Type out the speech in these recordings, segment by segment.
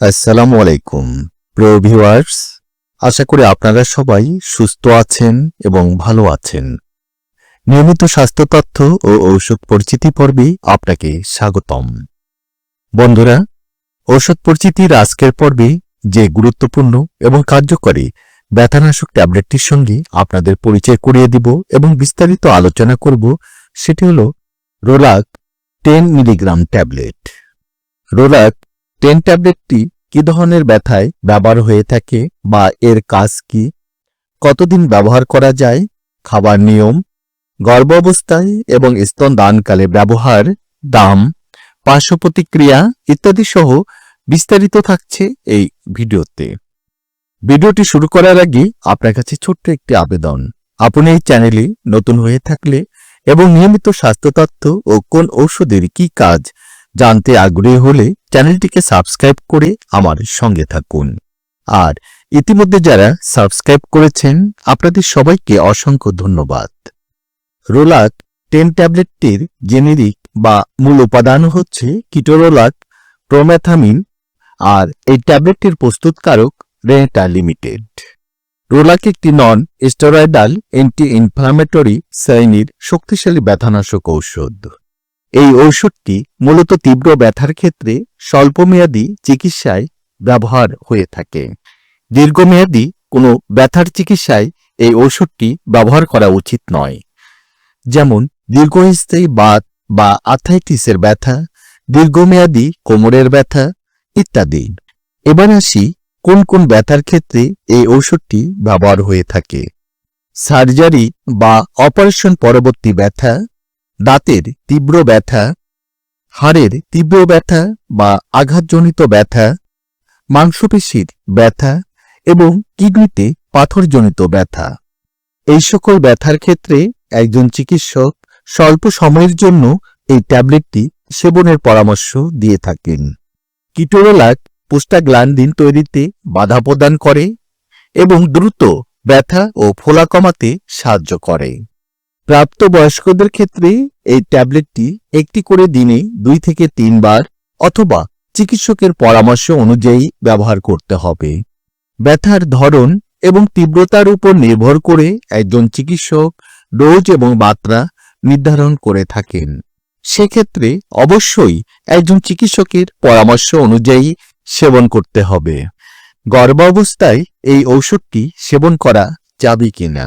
আসসালামু আলাইকুম। প্রিয় ভিউয়ার্স, আশা করি আপনারা সবাই সুস্থ আছেন এবং ভালো আছেন। নিয়মিত স্বাস্থ্য তথ্য ও ঔষধ পরিচিতি পর্বে আপনাকে স্বাগতম। বন্ধুরা, ঔষধ পরিচিতির আজকের পর্বে যে গুরুত্বপূর্ণ এবং কার্যকরী ব্যথানাশক ট্যাবলেটটির সঙ্গে আপনাদের পরিচয় করিয়ে দিব এবং বিস্তারিত আলোচনা করব, সেটি হল Rolac ten milligram tablet. Rolac ten ট্যাবলেটটি কি ধরনের ব্যথায় ব্যবহার হয়ে থাকে বা এর কাজ কি? কতদিন ব্যবহার করা যায়? খাবার নিয়ম? গর্ভ অবস্থায় এবং স্তন দানকালে ব্যবহার? দাম? পার্শ্ব প্রতিক্রিয়া ইত্যাদি সহ বিস্তারিত থাকছে এই ভিডিওতে। ভিডিওটি শুরু করার আগে আপনার কাছে ছোট্ট একটি আবেদন। আপনি এই চ্যানেলে নতুন হয়ে থাকলে এবং নিয়মিত স্বাস্থ্য তথ্য ও কোন ঔষধের কি কাজ জানতে আগ্রহী হলে চ্যানেলটিকে সাবস্ক্রাইব করে আমার সঙ্গে থাকুন। আর ইতিমধ্যে যারা সাবস্ক্রাইব করেছেন, আপনাদের সবাইকে অসংখ্য ধন্যবাদ। রোলাক টেন ট্যাবলেটটির জেনেরিক বা মূল উপাদান হচ্ছে কিটোরোলাক প্রোম্যাথামিন আর এই ট্যাবলেটটির প্রস্তুতকারক রেটা লিমিটেড। রোলাক একটি নন স্টেরয়েডাল অ্যান্টি ইনফ্লামেটরি শ্রেণির শক্তিশালী ব্যথানাশক ঔষধ। এই ঔষধটি মূলত তীব্র ব্যথার ক্ষেত্রে স্বল্পমেয়াদী চিকিৎসায় ব্যবহার হয়ে থাকে। দীর্ঘমেয়াদী কোনো ব্যথার চিকিৎসায় এই ঔষধটি ব্যবহার করা উচিত নয়। যেমন, দীর্ঘস্থায়ী বাত বা আথাইটিসের ব্যথা, দীর্ঘমেয়াদী কোমরের ব্যথা ইত্যাদি। এবার আসি, কোন কোন ব্যথার ক্ষেত্রে এই ঔষধটি ব্যবহার হয়ে থাকে। সার্জারি বা অপারেশন পরবর্তী ব্যথা দাঁতের তীব্র ব্যথা, হাড়ের তীব্র ব্যথা বা আঘাতজনিত ব্যথা, মাংসপেশির ব্যথা এবং কিডনিতে পাথরজনিত ব্যথা। এই সকল ব্যথার ক্ষেত্রে একজন চিকিৎসক স্বল্প সময়ের জন্য এই ট্যাবলেটটি সেবনের পরামর্শ দিয়ে থাকেন। কিটোরোলাক পোস্টাগ্ল্যান্ডিন তৈরিতে বাধা প্রদান করে এবং দ্রুত ব্যথা ও ফোলা কমাতে সাহায্য করে। প্রাপ্তবয়স্কদের ক্ষেত্রে এই ট্যাবলেটটি একটি করে দিনে দুই থেকে তিনবার অথবা চিকিৎসকের পরামর্শ অনুযায়ী ব্যবহার করতে হবে। ব্যথার ধরন এবং তীব্রতার উপর নির্ভর করে একজন চিকিৎসক ডোজ এবং মাত্রা নির্ধারণ করে থাকেন। সেক্ষেত্রে অবশ্যই একজন চিকিৎসকের পরামর্শ অনুযায়ী সেবন করতে হবে। গর্ভাবস্থায় এই ঔষধটি সেবন করা যাবে কিনা?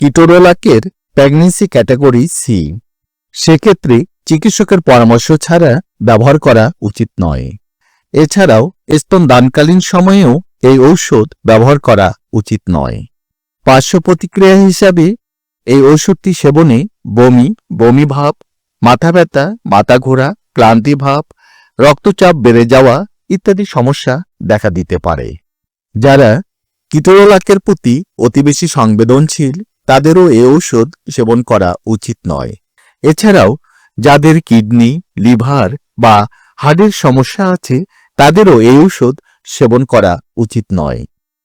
কিটোরোলাকের প্রেগনেন্সি ক্যাটাগরি সি সেক্ষেত্রে চিকিৎসকের পরামর্শ ছাড়া ব্যবহার করা উচিত নয়। এছাড়াও স্তন দানকালীন সময়েও এই ঔষধ ব্যবহার করা উচিত নয়। পার্শ্ব প্রতিক্রিয়া হিসাবে এই ঔষধটি সেবনে বমি বমি ভাব, মাথা ব্যথা, মাথা ঘোরা, ক্লান্তি ভাব, রক্তচাপ বেড়ে যাওয়া ইত্যাদি সমস্যা দেখা দিতে পারে। যারা কিটোরোলাকের প্রতি অতি বেশি সংবেদনশীল তাদেরও এ ঔষধ সেবন করা উচিত নয়। এছাড়াও, যাদের কিডনি, লিভার বা হার্টের সমস্যা আছে, তাদেরও এই ঔষধ সেবন করা উচিত নয়।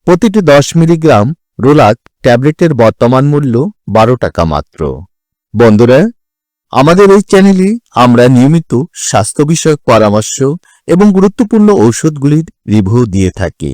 প্রতিটি দশ মিলিগ্রাম রোলাক ট্যাবলেটের বর্তমান মূল্য বারো টাকা মাত্র। বন্ধুরা, আমাদের এই চ্যানেলে আমরা নিয়মিত স্বাস্থ্য বিষয়ক পরামর্শ এবং গুরুত্বপূর্ণ ঔষধগুলির রিভিউ দিয়ে থাকি।